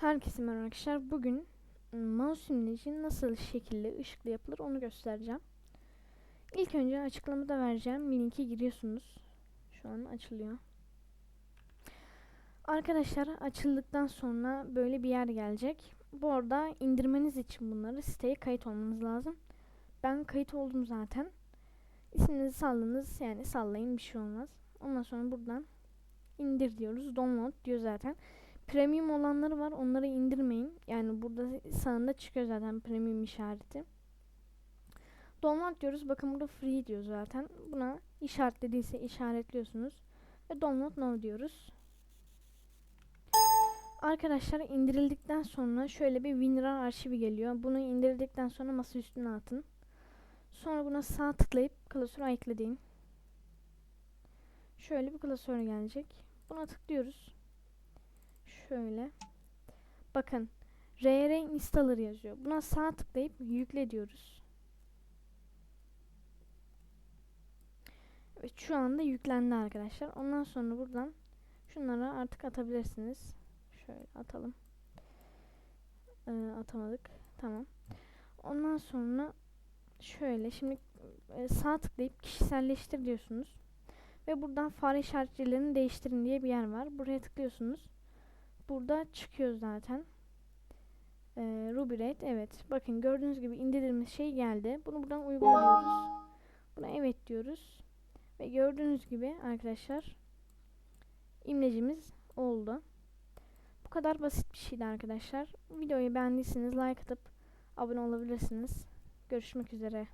Herkese merhaba arkadaşlar. Bugün mouse imleci nasıl şekilli, ışıklı yapılır onu göstereceğim. İlk önce açıklamada vereceğim linki giriyorsunuz. Şu an açılıyor. Arkadaşlar açıldıktan sonra böyle bir yer gelecek. Bu arada indirmeniz için bunları siteye kayıt olmanız lazım. Ben kayıt oldum zaten. İsminizi salladınız yani sallayın bir şey olmaz. Ondan sonra buradan indir diyoruz. Download diyor zaten. Premium olanları var. Onları indirmeyin. Yani burada sağında çıkıyor zaten premium işareti. Download diyoruz. Bakın burada free diyor zaten. Buna işaretlediyse işaretliyorsunuz. Ve download now diyoruz. Arkadaşlar indirildikten sonra şöyle bir WinRAR arşivi geliyor. Bunu indirdikten sonra masa üstüne atın. Sonra buna sağ tıklayıp klasörü ayıklayın. Şöyle bir klasör gelecek. Buna tıklıyoruz. Şöyle. Bakın. RR installer yazıyor. Buna sağ tıklayıp yükle diyoruz. Evet şu anda yüklendi arkadaşlar. Ondan sonra buradan şunları artık atabilirsiniz. Şöyle atalım. Ee, atamadık. Tamam. Ondan sonra şöyle şimdi e, sağ tıklayıp kişiselleştir diyorsunuz. Ve buradan fare işaretçilerini değiştirin diye bir yer var. Buraya tıklıyorsunuz. Burada çıkıyor zaten. Ee, Ruby Red evet. Bakın gördüğünüz gibi indirdiğimiz şey geldi. Bunu buradan uyguluyoruz. Buna evet diyoruz. Ve gördüğünüz gibi arkadaşlar imlecimiz oldu. Bu kadar basit bir şeydi arkadaşlar. Videoyu beğendiyseniz like atıp abone olabilirsiniz. Görüşmek üzere.